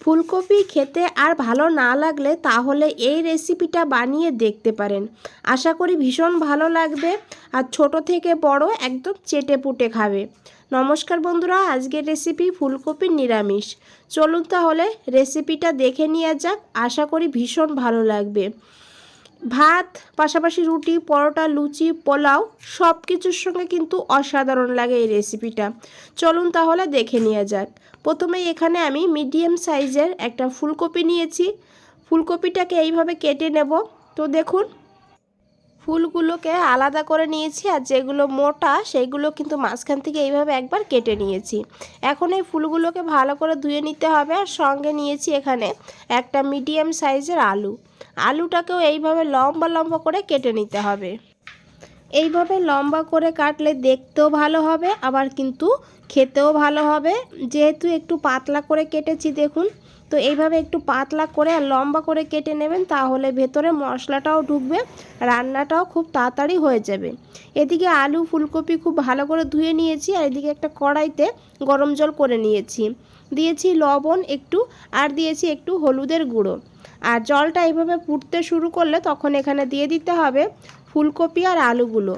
ফুলকপি খেতে আর ভালো না লাগলে তাহলে এই রেসিপিটা বানিয়ে দেখতে পারেন। আশা করি ভীষণ ভালো লাগবে আর ছোট থেকে বড় একদম চেটে পুটে খাবে। নমস্কার বন্ধুরা, আজকের রেসিপি ফুলকপির নিরামিষ। চলুন তাহলে রেসিপিটা দেখে নেওয়া যাক, আশা করি ভীষণ ভালো লাগবে। ভাত, পাশাপাশি রুটি, পরোটা, লুচি, পোলাও সব কিছুর সঙ্গে কিন্তু অসাধারণ লাগে এই রেসিপিটা। চলুন তাহলে দেখে নেওয়া যাক। প্রথমে এখানে আমি মিডিয়াম সাইজের একটা ফুলকপি নিয়েছি। ফুলকপিটাকে এইভাবে কেটে নেব। তো দেখুন, ফুলগুলোকে আলাদা করে নিয়েছি আর যেগুলো মোটা সেইগুলো কিন্তু মাঝখান থেকে এইভাবে একবার কেটে নিয়েছি। এখন এই ফুলগুলোকে ভালো করে ধুয়ে নিতে হবে আর সঙ্গে নিয়েছি এখানে একটা মিডিয়াম সাইজের আলু। আলুটাকেও এইভাবে লম্বা লম্বা করে কেটে নিতে হবে। এইভাবে লম্বা করে কাটলে দেখতেও ভালো হবে, আবার কিন্তু খেতেও ভালো হবে। যেহেতু একটু পাতলা করে কেটেছি, দেখুন। তো এইভাবে একটু পাতলা করে আর লম্বা করে কেটে নেবেন, তাহলে ভেতরে মশলাটাও ঢুকবে, রান্নাটাও খুব তাড়াতাড়ি হয়ে যাবে। এদিকে আলু ফুলকপি খুব ভালো করে ধুয়ে নিয়েছি, আর এদিকে একটা কড়াইতে গরম জল করে নিয়েছি। দিয়েছি লবণ একটু, আর দিয়েছি একটু হলুদের গুঁড়ো। আর জলটা এইভাবে ফুটতে শুরু করলে তখন এখানে দিয়ে দিতে হবে ফুলকপি আর আলুগুলো।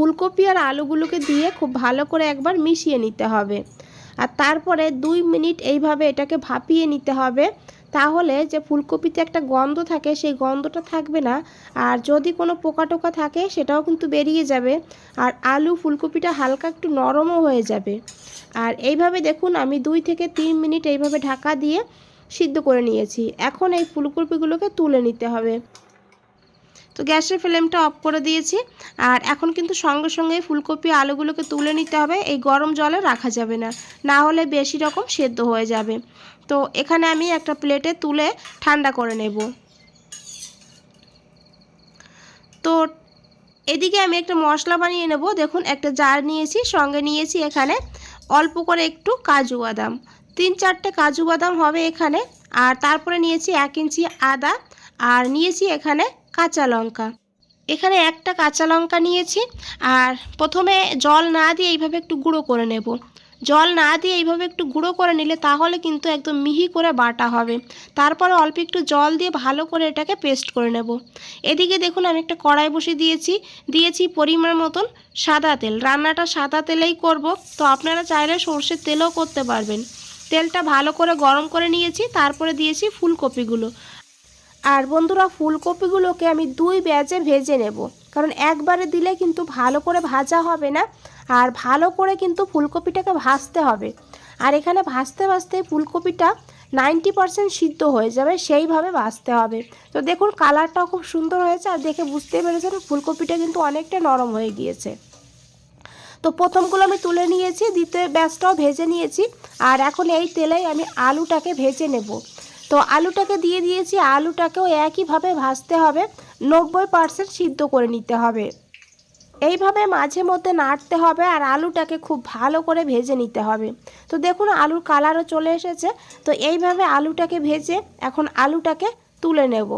ফুলকপি আর আলুগুলোকে দিয়ে খুব ভালো করে একবার মিশিয়ে নিতে হবে। আর তারপরে দুই মিনিট এইভাবে এটাকে ভাপিয়ে নিতে হবে। তাহলে যে ফুলকপিতে একটা গন্ধ থাকে, সেই গন্ধটা থাকবে না। আর যদি কোনো পোকা টোকা থাকে, সেটাও কিন্তু বেরিয়ে যাবে। আর আলু ফুলকপিটা হালকা একটু নরমও হয়ে যাবে। আর এইভাবে দেখুন, আমি দুই থেকে তিন মিনিট এইভাবে ঢাকা দিয়ে সিদ্ধ করে নিয়েছি। এখন এই ফুলকপিগুলোকে তুলে নিতে হবে। তো গ্যাসের ফ্লেমটা অফ করে দিয়েছি। আর এখন কিন্তু সঙ্গে সঙ্গে ফুলকপি আলুগুলোকে তুলে নিতে হবে, এই গরম জলে রাখা যাবে না। না হলে বেশি রকম সেদ্ধ হয়ে যাবে। তো এখানে আমি একটা প্লেটে তুলে ঠান্ডা করে নেব। তো এদিকে আমি একটা মশলা বানিয়ে নেব। দেখুন, একটা জার নিয়েছি, সঙ্গে নিয়েছি এখানে অল্প করে একটু কাজু বাদাম। তিন চারটে কাজু বাদাম হবে এখানে। আর তারপরে নিয়েছি এক ইঞ্চি আদা। আর নিয়েছি এখানে কাঁচা লঙ্কা। এখানে একটা কাঁচা লঙ্কা নিয়েছি আর প্রথমে জল না দিয়ে এইভাবে একটু গুঁড়ো করে নেব। জল না দিয়ে এইভাবে একটু গুঁড়ো করে নিলে তাহলে কিন্তু একদম মিহি করে বাটা হবে। তারপরে অল্প একটু জল দিয়ে ভালো করে এটাকে পেস্ট করে নেব। এদিকে দেখুন আমি একটা কড়াই বসে দিয়েছি। দিয়েছি পরিমাণ মতন সাদা তেল। রান্নাটা সাদা তেলেই করব। তো আপনারা চাইলে সর্ষের তেলও করতে পারবেন। তেলটা ভালো করে গরম করে নিয়েছি। তারপরে দিয়েছি ফুলকপিগুলো। আর বন্ধুরা ফুলকপিগুলোকে আমি দুই ব্যাচে ভেজে নেব। কারণ একবারে দিলে কিন্তু ভালো করে ভাজা হবে না, আর ভালো করে কিন্তু ফুলকপিটাকে ভাজতে হবে। আর এখানে ভাজতে ভাজতে ফুলকপিটা নাইনটি পারসেন্ট সিদ্ধ হয়ে যাবে, সেইভাবে ভাজতে হবে। তো দেখুন কালারটাও খুব সুন্দর হয়েছে, আর দেখে বুঝতে পেরেছেন ফুলকপিটা কিন্তু অনেকটা নরম হয়ে গিয়েছে। তো প্রথমগুলো আমি তুলে নিয়েছি, দ্বিতীয় ব্যাচটাও ভেজে নিয়েছি, আর এখন এই তেলেই আমি আলুটাকে ভেজে নেব। তো আলুটাকে দিয়ে দিয়েছি। আলুটাকেও একইভাবে ভাজতে হবে। নব্বই পারসেন্ট সিদ্ধ করে নিতে হবে। এইভাবে মাঝে মধ্যে নাড়তে হবে আর আলুটাকে খুব ভালো করে ভেজে নিতে হবে। তো দেখুন, আলুর কালারও চলে এসেছে। তো এইভাবে আলুটাকে ভেজে এখন আলুটাকে তুলে নেব।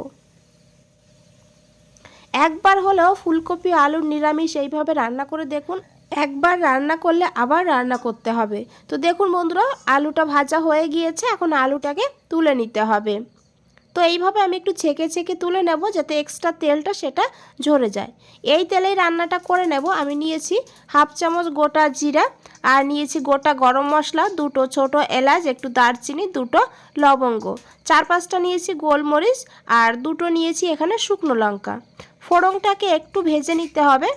একবার হলেও ফুলকপি, আলুর নিরামিষ এইভাবে রান্না করে দেখুন। একবার রান্না করলে আবার রান্না করতে হবে। তো দেখুন বন্ধুরা, আলুটা ভাজা হয়ে গিয়েছে, এখন আলুটাকে তুলে নিতে হবে। তো এইভাবে আমি একটু ছেঁকে ছেঁকে তুলে নেব যাতে এক্সট্রা তেলটা সেটা ঝরে যায়। এই তেলেই রান্নাটা করে নেব। আমি নিয়েছি হাফ চামচ গোটা জিরা আর নিয়েছি গোটা গরম মশলা, দুটো ছোট এলাচ, একটু দারচিনি, দুটো লবঙ্গ। চার পাঁচটা নিয়েছি গোলমরিচ আর দুটো নিয়েছি এখানে শুকনো লঙ্কা। ফোড়নটাকে একটু ভেজে নিতে হবে।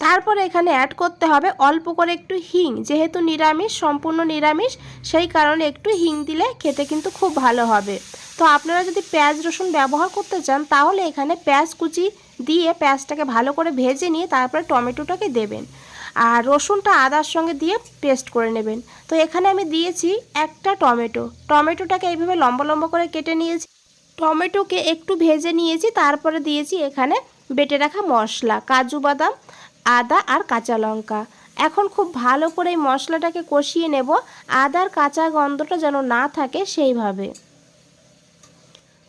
তারপর এখানে অ্যাড করতে হবে অল্প করে একটু হিং। যেহেতু নিরামিষ, সম্পূর্ণ নিরামিষ, সেই কারণে একটু হিং দিলে খেতে কিন্তু খুব ভালো হবে। তো আপনারা যদি পেঁয়াজ, রসুন ব্যবহার করতে চান, তাহলে এখানে পেঁয়াজ কুচি দিয়ে পেঁয়াজটাকে ভালো করে ভেজে নিয়ে তারপরে টমেটোটাকে দেবেন। আর রসুনটা আদার সঙ্গে দিয়ে পেস্ট করে নেবেন। তো এখানে আমি দিয়েছি একটা টমেটো। টমেটোটাকে এইভাবে লম্বা লম্বা করে কেটে নিয়েছি। টমেটোকে একটু ভেজে নিয়েছি, তারপরে দিয়েছি এখানে বেটে রাখা মশলা, কাজু বাদাম আদা আর কাঁচা লঙ্কা। এখন খুব ভালো করে এই মশলাটাকে কষিয়ে নেব। আদার কাঁচা গন্ধটা যেন না থাকে সেইভাবে।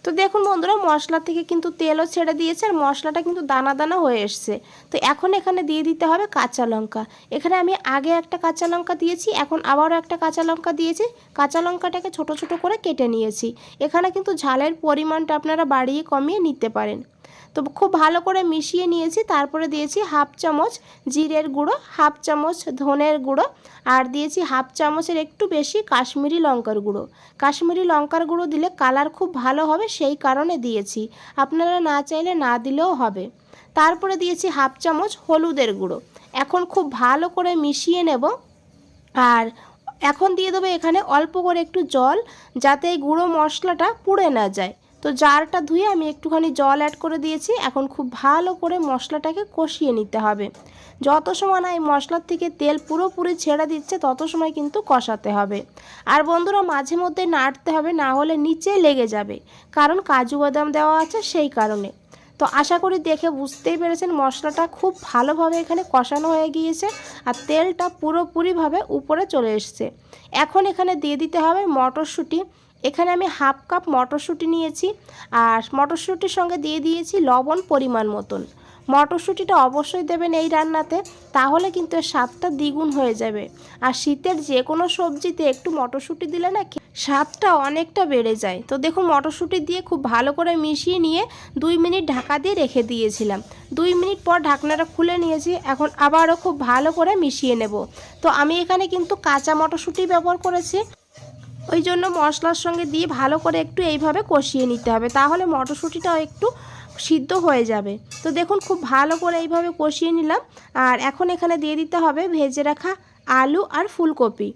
তো দেখুন বন্ধুরা, মশলা থেকে কিন্তু তেলও ছেড়ে দিয়েছে আর মশলাটা কিন্তু দানা দানা হয়ে এসছে। তো এখন এখানে দিয়ে দিতে হবে কাঁচা লঙ্কা। এখানে আমি আগে একটা কাঁচা লঙ্কা দিয়েছি, এখন আবারও একটা কাঁচা লঙ্কা দিয়েছি। কাঁচা লঙ্কাটাকে ছোট ছোট করে কেটে নিয়েছি। এখানে কিন্তু ঝালের পরিমাণটা আপনারা বাড়িয়ে কমিয়ে নিতে পারেন। তো খুব ভালো করে মিশিয়ে নিয়েছি। তারপরে দিয়েছি হাফ চামচ জিরের গুঁড়ো, হাফ চামচ ধনের গুঁড়ো আর দিয়েছি হাফ চামচের একটু বেশি কাশ্মীরি লঙ্কার গুঁড়ো। কাশ্মীরি লঙ্কার গুঁড়ো দিলে কালার খুব ভালো হবে, সেই কারণে দিয়েছি। আপনারা না চাইলে না দিলেও হবে। তারপরে দিয়েছি হাফ চামচ হলুদের গুঁড়ো। এখন খুব ভালো করে মিশিয়ে নেব। আর এখন দিয়ে দেবো এখানে অল্প করে একটু জল, যাতে এই গুঁড়ো মশলাটা পুড়ে না যায়। তো জারটা ধুয়ে আমি একটুখানি জল অ্যাড করে দিয়েছি। এখন খুব ভালো করে মশলাটাকে কষিয়ে নিতে হবে। যত সময় না এই মশলার থেকে তেল পুরোপুরি ছেড়ে দিচ্ছে, তত সময় কিন্তু কষাতে হবে। আর বন্ধুরা, মাঝে মধ্যে নাড়তে হবে, না হলে নিচে লেগে যাবে। কারণ কাজু বাদাম দেওয়া আছে সেই কারণে। তো আশা করি দেখে বুঝতেই পেরেছেন, মশলাটা খুব ভালোভাবে এখানে কষানো হয়ে গিয়েছে আর তেলটা পুরোপুরিভাবে উপরে চলে এসছে। এখন এখানে দিয়ে দিতে হবে মটরশুঁটি। এখানে আমি হাফ কাপ মটরশুঁটি নিয়েছি আর মটরশুঁটির সঙ্গে দিয়ে দিয়েছি লবণ পরিমাণ মতন। মটরশুঁটিটা অবশ্যই দেবেন এই রান্নাতে, তাহলে কিন্তু এর স্বাদটা দ্বিগুণ হয়ে যাবে। আর শীতের যে কোনো সবজিতে একটু মটরশুঁটি দিলে না স্বাদটা অনেকটা বেড়ে যায়। তো দেখুন, মটরশুঁটি দিয়ে খুব ভালো করে মিশিয়ে নিয়ে দুই মিনিট ঢাকা দিয়ে রেখে দিয়েছিলাম। দুই মিনিট পর ঢাকনাটা খুলে নিয়েছি, এখন আবারও খুব ভালো করে মিশিয়ে নেব। তো আমি এখানে কিন্তু কাঁচা মটরশুঁটি ব্যবহার করেছি। ওই জন্য মশলার সঙ্গে দিয়ে ভালো করে একটু এইভাবে কষিয়ে নিতে হবে। তাহলে মটরশুঁটিটাও একটু সিদ্ধ হয়ে যাবে। তো দেখুন, খুব ভালো করে এইভাবে কষিয়ে নিলাম। আর এখন এখানে দিয়ে দিতে হবে ভেজে রাখা আলু আর ফুলকপি।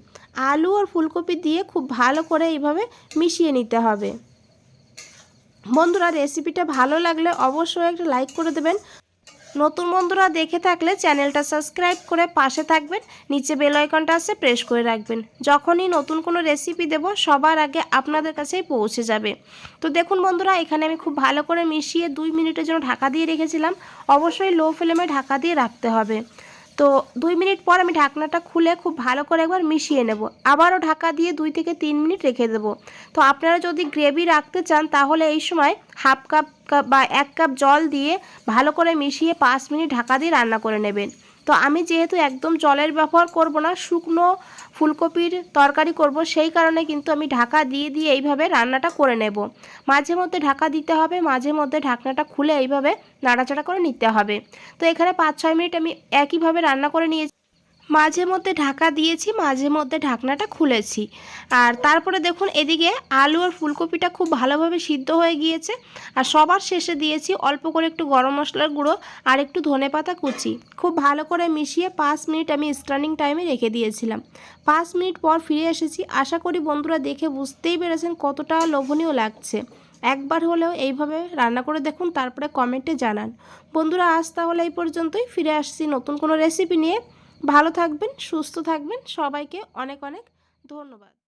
আলু আর ফুলকপি দিয়ে খুব ভালো করে এইভাবে মিশিয়ে নিতে হবে। বন্ধুরা, রেসিপিটা ভালো লাগলে অবশ্যই একটা লাইক করে দেবেন। নতুন বন্ধুরা দেখে থাকলে চ্যানেলটা সাবস্ক্রাইব করে পাশে থাকবেন, নিচে বেল আইকনটা আছে প্রেস করে রাখবেন। যখনই নতুন কোনো রেসিপি দেব, সবার আগে আপনাদের কাছেই পৌঁছে যাবে। তো দেখুন বন্ধুরা, এখানে আমি খুব ভালো করে মিশিয়ে দুই মিনিটের জন্য ঢাকা দিয়ে রেখেছিলাম। অবশ্যই লো ফ্লেমে ঢাকা দিয়ে রাখতে হবে। তো দুই মিনিট পর আমি ঢাকনাটা খুলে খুব ভালো করে একবার মিশিয়ে নেব। আবারও ঢাকা দিয়ে দুই থেকে তিন মিনিট রেখে দেব। তো আপনারা যদি গ্রেভি রাখতে চান, তাহলে এই সময় হাফ কাপ বা এক কাপ জল দিয়ে ভালো করে মিশিয়ে পাঁচ মিনিট ঢাকা দিয়ে রান্না করে নেবেন। তো আমি যেহেতু একদম জলের ব্যবহার করব না, শুকনো ফুলকপির তরকারি করব, সেই কারণে কিন্তু আমি ঢাকা দিয়ে দিয়ে এইভাবে রান্নাটা করে নেব। মাঝে মধ্যে ঢাকা দিতে হবে, মাঝে মধ্যে ঢাকনাটা খুলে এইভাবে নাড়াচাড়া করে নিতে হবে। তো এখানে পাঁচ ছয় মিনিট আমি একইভাবে রান্না করে নিয়েছি। মাঝে মধ্যে ঢাকা দিয়েছি, মাঝে মধ্যে ঢাকনাটা খুলেছি। আর তারপরে দেখুন এদিকে আলু আর ফুলকপিটা খুব ভালোভাবে সিদ্ধ হয়ে গিয়েছে। আর সবার শেষে দিয়েছি অল্প করে একটু গরম মশলার গুঁড়ো আর একটু ধনেপাতা কুচি। খুব ভালো করে মিশিয়ে পাঁচ মিনিট আমি স্টার্নিং টাইমে রেখে দিয়েছিলাম। পাঁচ মিনিট পর ফিরে এসেছি। আশা করি বন্ধুরা দেখে বুঝতেই পেরেছেন কতটা লোভনীয় লাগছে। একবার হলেও এইভাবে রান্না করে দেখুন, তারপরে কমেন্টে জানান। বন্ধুরা, আজ তাহলে এই পর্যন্তই। ফিরে আসছি নতুন কোনো রেসিপি নিয়ে। ভালো থাকবেন সুস্থ থাকবেন। সবাইকে অনেক অনেক ধন্যবাদ।